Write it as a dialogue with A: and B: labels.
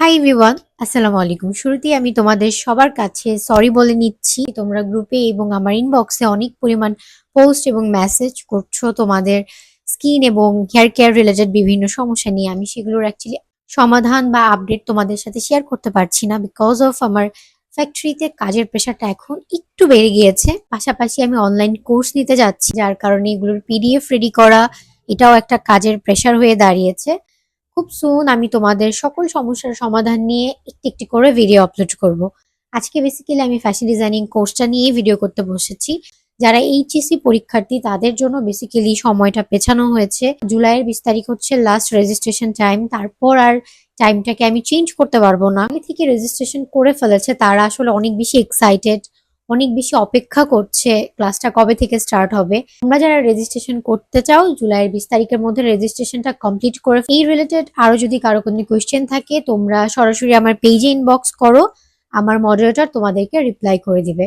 A: Hi everyone আসসালামু আলাইকুম শুরুতেই আমি তোমাদের সবার কাছে সরি বলে নিচ্ছি। তোমরা গ্রুপে এবং আমার ইনবক্সে অনেক পরিমাণ পোস্ট এবং মেসেজ করছ তোমাদের স্কিন এবং হেয়ার কেয়ার রিলেটেড বিভিন্ন সমস্যা নিয়ে। আমি সেগুলোর অ্যাকচুয়ালি সমাধান বা আপডেট তোমাদের সাথে শেয়ার করতে পারছি না বিকজ অফ আমার ফ্যাক্টরিতে কাজের প্রেশারটা এখন একটু বেড়ে গিয়েছে। পাশাপাশি আমি অনলাইন কোর্স নিতে যাচ্ছি, যার কারণে এগুলোর পিডিএফ রেডি করা, এটাও একটা কাজের প্রেশার হয়ে দাঁড়িয়েছে। খুব সুন আমি তোমাদের সকল সমস্যার সমাধান নিয়ে একটি একটি করে ভিডিও আপলোড করব। আজকে বেসিক্যালি আমি ফ্যাশন ডিজাইনিং কোর্সটা নিয়ে ভিডিও করতে বসেছি। যারা এইচএসসি পরীক্ষার্থী, তাদের জন্য বেসিক্যালি সময়টা পেছানো হয়েছে। জুলাইয়ের বিশ তারিখ হচ্ছে লাস্ট রেজিস্ট্রেশন টাইম তারপর আর টাইমটাকে আমি চেঞ্জ করতে পারব না। আগে থেকে রেজিস্ট্রেশন করে ফেলেছে, তারা আসলে অনেক বেশি এক্সাইটেড অনেক বেশি অপেক্ষা করছে ক্লাসটা কবে থেকে স্টার্ট হবে। তোমরা যারা রেজিস্ট্রেশন করতে চাও, জুলাইয়ের বিশ তারিখের মধ্যে রেজিস্ট্রেশনটা কমপ্লিট করে এই রিলেটেড আরও যদি কারও কোনো কোয়েশ্চেন থাকে, তোমরা সরাসরি আমার পেজে ইনবক্স করো, আমার মডারেটর তোমাদেরকে রিপ্লাই করে দিবে।